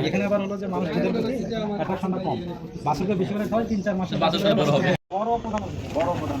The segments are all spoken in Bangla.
এখানে আবার হলো যে মানুষ অ্যাট্রাকশনটা কম বাছুরকে বেশি করে খাওয়াই তিন চার মাসে বাছুর বড় হবে। বড় প্রধান বড় প্রধান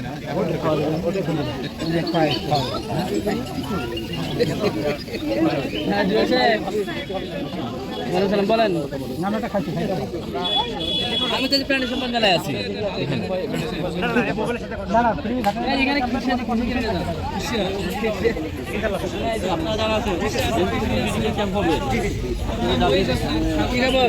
নামটা খাচ্ছি খাইতে আমি তো প্রাণী সম্পদ মেলায় আছি? এখানে আপনারা যারা আছে ক্যাম্প হবে কি খবর?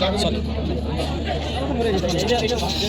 জন্য গ্রিবাস গ্রিবাস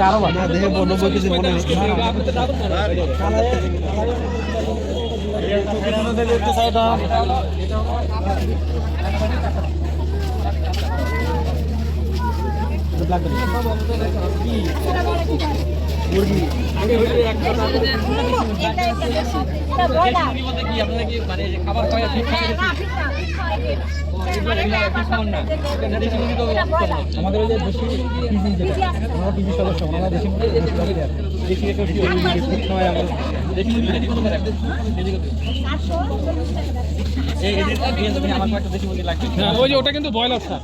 আরও বাড়বে দেখে নব্বই কেজি মনে হচ্ছে খাবার খাওয়া আমাদের আমরা আমরা মুরগি একটা হ্যাঁ, ওটা কিন্তু হ্যাঁ এটাতে স্যার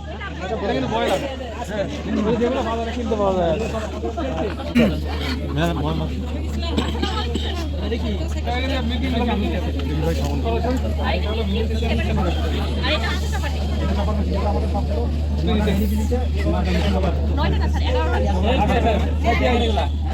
নয়টা না স্যার এগারোটা।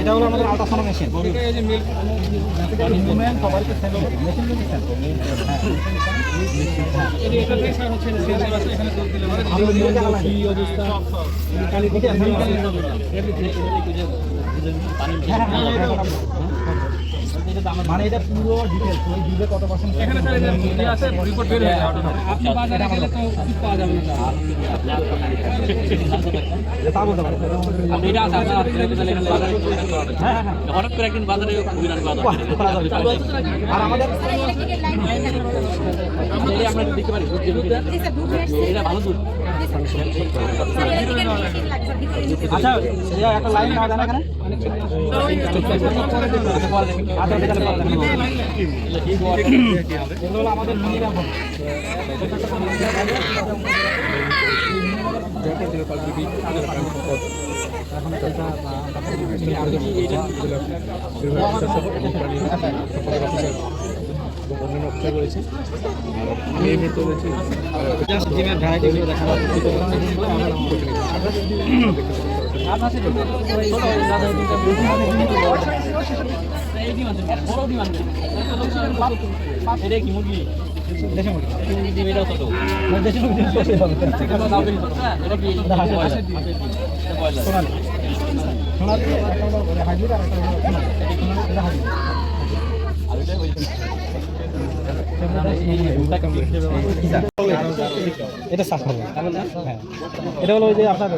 এটা হলো আমাদের আল্ট্রাসাউন্ড মেশিন এটা মানে হ্যাঁ হ্যাঁ মানে এটা পুরো ডিটেলস ওই দুধে কত পার্সেন্ট এখানে স্যার এটা ইয়ে আছে রিপোর্ট বের হয়ে যাবে আপনি বাজারে গেলে তো ওষুধ পাওয়া যাবে না তা বলতে পারে আপনি এটা আছে আপনার বাজারে যাবে। হ্যাঁ হ্যাঁ। হ্যাঁ হঠাৎ করে একদিন বাজারে করা যাবে। আর আমাদের আমরা দেখতে পারি। এটা ভালো দুধ। আচ্ছা একটা লাইন না আচ্ছা ঠিক আছে পরে দেখেন। এগুলো হলো আমাদের মিনিরাম ফোন। Just ডিমের variety দেখানো। এটা কি মুরগি? দেশি মুরগি। ছোট। মানে দেশি মুরগি এটা? এটা কি? এটা। এটা। সোনালি। সোনালি, সোনালি। এটা হাইব্রিড। এটা সাফ এটা হ্যাঁ এটা হলো ওই যে আপনার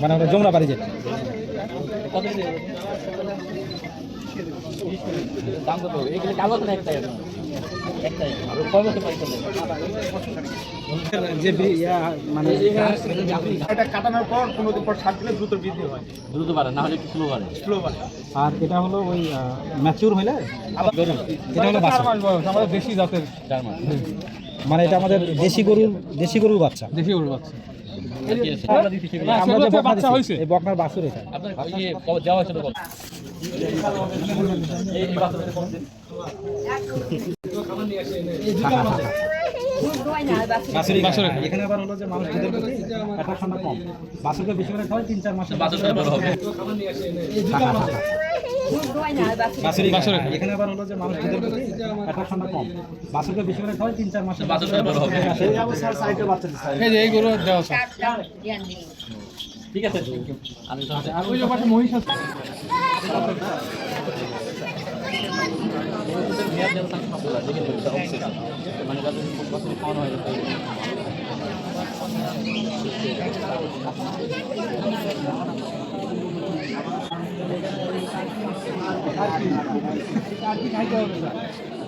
মানে ওটা যমুনা বাড়ি যেটা? দাম কত? এগুলো আছে না মানে এটা কাটানোর পর পনেরো দিন পর সার দিলে দ্রুত বৃদ্ধি হয়। দ্রুত বাড়ে, না হলে একটু বাড়ে। স্লো বাড়ে। আর এটা হলো ওই ম্যাচিউর হইলে? এটা হলো আমাদের দেশি জাতের। মানে এটা আমাদের দেশি গরুর দেশি গরুর বাচ্চা। দেশি গরু বাচ্চা। আর কি আছে? আমরা যে বকনা বাচ্চা হয়েছে? এই বকনার বাছুর এটা। আপনার দেওয়া এখানে আবার হলো যে মানুষ দুধের প্রতি attraction-টা কম বাছুরকে বেশি করে খাওয়ায় তিন চার মাসে বাচ্চাদের বড় হবে। এখানে আবার যে মানুষ দুধের কম বাছুরকে বেশি করে খাওয়ায় তিন চার মাসে দেওয়া ঠিক আছে আমি তো আর ওই পাশে মহিষ আছে। মানে যাদের খাওয়ানো হয় যাতে- দাম বেশি। কত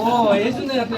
ও এই জন্য আপনি